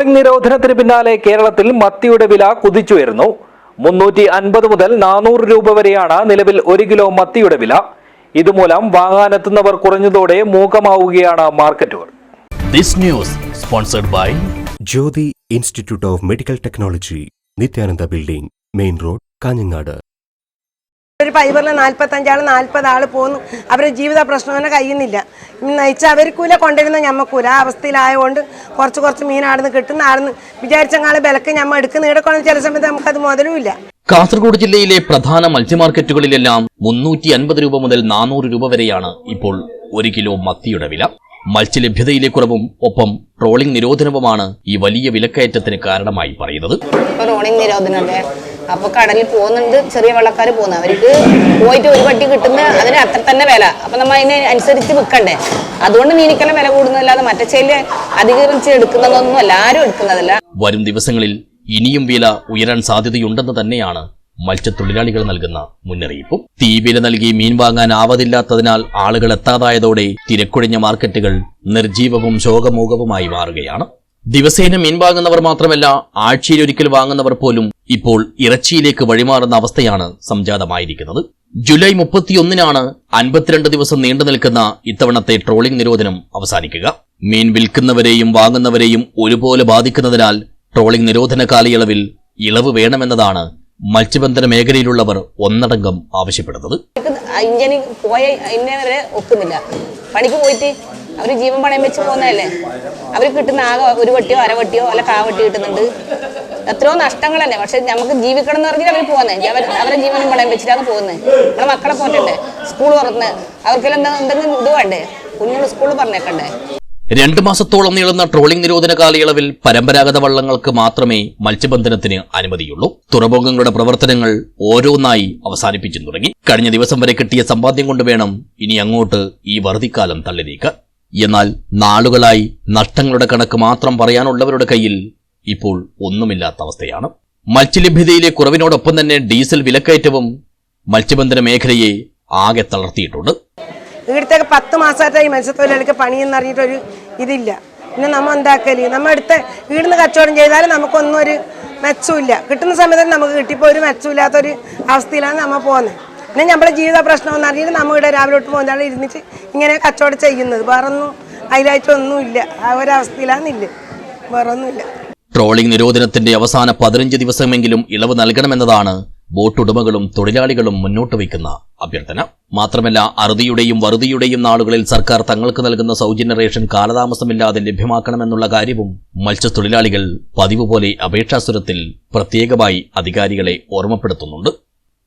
Trawling നിരോധനത്തിന് പിന്നാലെ കേരളത്തിൽ മത്തിയുടെ വില കുതിച്ചുയരുന്നു. മുന്നൂറ്റി അൻപത് മുതൽ നാനൂറ് രൂപ വരെയാണ് നിലവിൽ ഒരു കിലോ മത്തിയുടെ വില. ഇതുമൂലം വാങ്ങാനെത്തുന്നവർ കുറഞ്ഞതോടെ മൂകമാവുകയാണ് മാർക്കറ്റുകൾ. This news sponsored by Jyothi institute of medical technology Nithyananda building main road Kanhangad. ഒരു ഫൈബറിൽ നാൽപ്പത്തഞ്ചാൾ നാൽപ്പത് ആൾ പോകുന്നു അവരുടെ ജീവിത പ്രശ്നം തന്നെ കഴിയുന്നില്ല നയിച്ച അവർക്കൂല കൊണ്ടിരുന്ന ഞമ്മക്കൂല. ആ അവസ്ഥയിലായതുകൊണ്ട് കുറച്ച് കുറച്ച് മീൻ ആടുന്ന് കിട്ടുന്ന ആടുന്ന് വിചാരിച്ചങ്ങാൾ വിലക്ക് ഞമ്മ എടുക്കുന്ന ഈടക്കൊള്ളുന്ന ചില സമയത്ത് നമുക്കത് മുതലുമില്ല. കാസർഗോഡ് ജില്ലയിലെ പ്രധാന മത്സ്യമാർക്കറ്റുകളിലെല്ലാം മുന്നൂറ്റി അൻപത് രൂപ മുതൽ നാനൂറ് രൂപ വരെയാണ് ഇപ്പോൾ ഒരു കിലോ മത്തിയുടെ വില. മത്സ്യലഭ്യതയിലെ കുറവും ഒപ്പം ട്രോളിംഗ് നിരോധനവുമാണ് ഈ വലിയ വിലക്കയറ്റത്തിന് കാരണമായി പറയുന്നത്. ട്രോളിംഗ് നിരോധനമല്ലേ? അപ്പൊ കടലിൽ പോകുന്നുണ്ട് ചെറിയ വെള്ളക്കാർ പോകുന്നത് അവർക്ക് പോയിട്ട് ഒരു പട്ടി കിട്ടുന്ന അതിന് അത്ര തന്നെ വില. അപ്പൊ നമ്മൾ അതിന് അനുസരിച്ച് വിൽക്കണ്ടേ? അതുകൊണ്ട് മീനിക്കല വില കൂടുന്നതല്ലാതെ മറ്റേ ചെല്ലെ അധികരിച്ച് എടുക്കുന്നതൊന്നും അല്ല ആരും എടുക്കുന്നതല്ല. വരും ദിവസങ്ങളിൽ ഇനിയും വില ഉയരാൻ സാധ്യതയുണ്ടെന്ന് തന്നെയാണ് മത്സ്യത്തൊഴിലാളികൾ നൽകുന്ന മുന്നറിയിപ്പും. തീവില നൽകി മീൻ വാങ്ങാൻ ആവതില്ലാത്തതിനാൽ ആളുകൾ എത്താതായതോടെ തിരക്കൊഴിഞ്ഞ മാർക്കറ്റുകൾ നിർജീവവും ശോകമൂകവുമായി മാറുകയാണ്. ദിവസേന മീൻ വാങ്ങുന്നവർ മാത്രമല്ല ആഴ്ചയിൽ ഒരിക്കൽ വാങ്ങുന്നവർ പോലും ഇപ്പോൾ ഇറച്ചിയിലേക്ക് വഴിമാറുന്ന അവസ്ഥയാണ് സംജാതമായിരിക്കുന്നത്. ജൂലൈ മുപ്പത്തിയൊന്നിനാണ് അൻപത്തിരണ്ട് ദിവസം നീണ്ടു നിൽക്കുന്ന ഇത്തവണത്തെ ട്രോളിംഗ് നിരോധനം അവസാനിക്കുക. മീൻ വിൽക്കുന്നവരെയും വാങ്ങുന്നവരെയും ഒരുപോലെ ബാധിക്കുന്നതിനാൽ ട്രോളിംഗ് നിരോധന കാലയളവിൽ ഇളവ് വേണമെന്നതാണ് മത്സ്യബന്ധന മേഖലയിലുള്ളവർ ഒന്നടങ്കം ആവശ്യപ്പെടുന്നത്. പോയ ഒക്കുന്നില്ല. പണിക്ക് പോയിട്ട് അവർ ജീവൻ പണയം വെച്ച് പോകുന്നതല്ലേ? അവർ കിട്ടുന്ന ആകെ ഒരു വട്ടിയോ അരവട്ടിയോ അല്ല കാവട്ടി കിട്ടുന്നുണ്ട്. എത്രയോ നഷ്ടങ്ങൾ തന്നെ പക്ഷെ നമുക്ക് ജീവിക്കണം എന്ന് പറഞ്ഞാൽ അവർ പോകുന്നത് അവർ അവരെ ജീവനും പണയം വെച്ചിട്ടാണ് പോകുന്നത് നമ്മളെ മക്കളെ പോറ്റണ്ടേ? സ്കൂൾ തുറന്ന്. അവർക്കെല്ലാം എന്താ എന്തെങ്കിലും ഇത് വേണ്ടേ? കുഞ്ഞുങ്ങൾ സ്കൂളിൽ പറഞ്ഞേക്കണ്ടേ? രണ്ടു മാസത്തോളം നീളുന്ന ട്രോളിംഗ് നിരോധന കാലയളവിൽ പരമ്പരാഗത വള്ളങ്ങൾക്ക് മാത്രമേ മത്സ്യബന്ധനത്തിന് അനുമതിയുള്ളൂ. തുറമുഖങ്ങളുടെ പ്രവർത്തനങ്ങൾ ഓരോന്നായി അവസാനിപ്പിച്ചു തുടങ്ങി. കഴിഞ്ഞ ദിവസം വരെ കിട്ടിയ സമ്പാദ്യം കൊണ്ട് വേണം ഇനി അങ്ങോട്ട് ഈ വറുതിക്കാലം തള്ളി നീക്കാൻ എന്നാൽ നാളുകളായി നഷ്ടങ്ങളുടെ കണക്ക് മാത്രം പറയാനുള്ളവരുടെ കയ്യിൽ ഇപ്പോൾ ഒന്നുമില്ലാത്ത അവസ്ഥയാണ്. മത്സ്യലഭ്യതയിലെ കുറവിനോടൊപ്പം തന്നെ ഡീസൽ വിലക്കയറ്റവും മത്സ്യബന്ധന മേഖലയെ ആകെ തളർത്തിയിട്ടുണ്ട്. ഇവിടുത്തെ പത്ത് മാസമായിട്ട് ഈ മത്സ്യത്തൊഴിലാളിക്ക് പണിയെന്ന് അറിഞ്ഞിട്ടൊരു ഇതില്ല. പിന്നെ നമ്മൾ എന്താക്കൽ? നമ്മൾ എടുത്ത് വീടിന്ന് കച്ചവടം ചെയ്താൽ നമുക്കൊന്നും ഒരു മെച്ചമില്ല കിട്ടുന്ന സമയത്ത് നമുക്ക് കിട്ടിയപ്പോൾ ഒരു മെച്ചമില്ലാത്തൊരു അവസ്ഥയിലാണ് നമ്മൾ പോകുന്നത് പിന്നെ നമ്മുടെ ജീവിത പ്രശ്നം എന്ന് അറിഞ്ഞിട്ട് നമ്മൾ ഇവിടെ രാവിലെ തൊട്ട് പോകുന്നതാണ് ഇരുന്നിട്ട് ഇങ്ങനെ കച്ചവടം ചെയ്യുന്നത്. വേറെ വേറൊന്നും അതിലായിട്ടൊന്നുമില്ല ആ ഒരവസ്ഥയിലാന്നില്ല? വേറെ ഒന്നുമില്ല ട്രോളിംഗ് നിരോധനത്തിന്റെ അവസാന പതിനഞ്ച് ദിവസമെങ്കിലും ഇളവ് നൽകണമെന്നതാണ് ബോട്ടുടമകളും തൊഴിലാളികളും മുന്നോട്ട് വയ്ക്കുന്ന അഭ്യർത്ഥന. മാത്രമല്ല അറുതിയുടെയും വറുതിയുടെയും നാളുകളിൽ സർക്കാർ തങ്ങൾക്ക് നൽകുന്ന സൗജന്യ റേഷൻ കാലതാമസമില്ലാതെ ലഭ്യമാക്കണമെന്നുള്ള കാര്യവും മത്സ്യത്തൊഴിലാളികൾ പതിവ് പോലെ അപേക്ഷാസുരത്തിൽ പ്രത്യേകമായി അധികാരികളെ ഓർമ്മപ്പെടുത്തുന്നുണ്ട്.